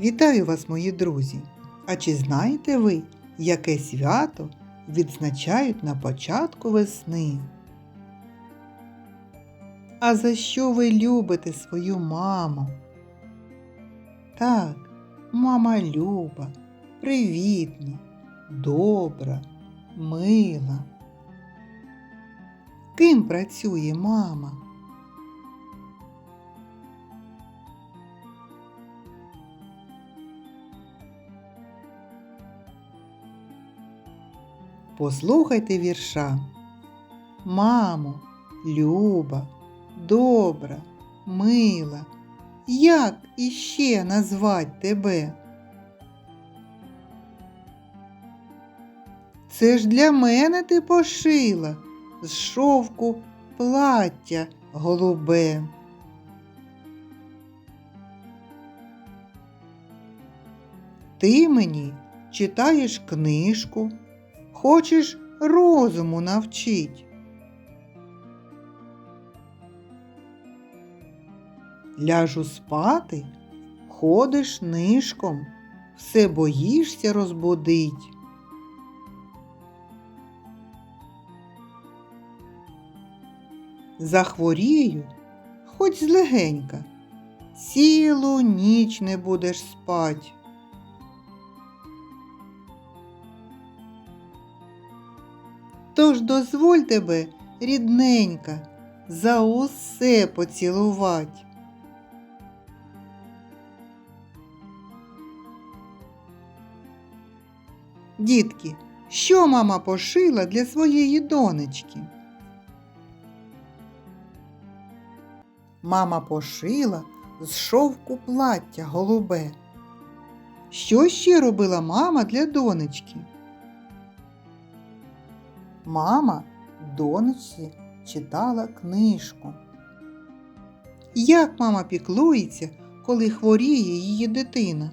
Вітаю вас, мої друзі! А чи знаєте ви, яке свято відзначають на початку весни? А за що ви любите свою маму? Так, мама люба, привітна, добра, мила. Ким працює мама? Послухайте вірша. Мамо, люба, добра, мила, як іще назвать тебе? Це ж для мене ти пошила з шовку плаття голубе. Ти мені читаєш книжку, хочеш розуму навчить. Ляжу спати, ходиш нишком, все боїшся розбудить. Захворію, хоч злегенька, цілу ніч не будеш спать. Тож дозволь тебе, рідненька, за усе поцілувать. Дітки, що мама пошила для своєї донечки? Мама пошила з шовку плаття голубе. Що ще робила мама для донечки? Мама донечці читала книжку. Як мама піклується, коли хворіє її дитина?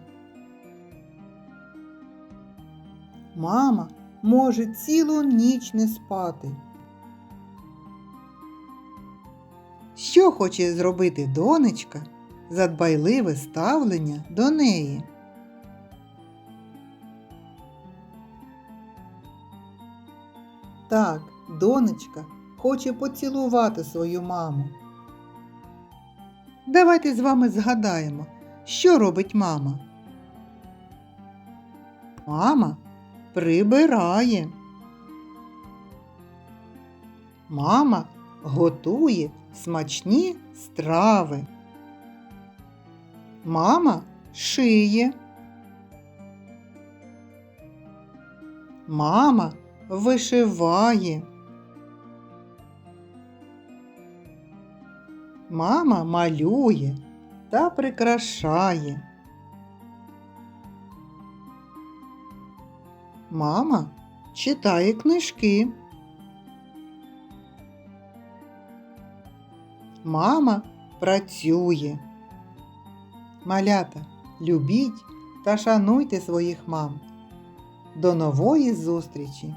Мама може цілу ніч не спати. Що хоче зробити донечка за дбайливе ставлення до неї? Так, донечка хоче поцілувати свою маму. Давайте з вами згадаємо, що робить мама. Мама прибирає. Мама готує смачні страви. Мама шиє. Мама вишиває. Мама малює та прикрашає. Мама читає книжки. Мама працює. Малята, любіть та шануйте своїх мам. До нової зустрічі!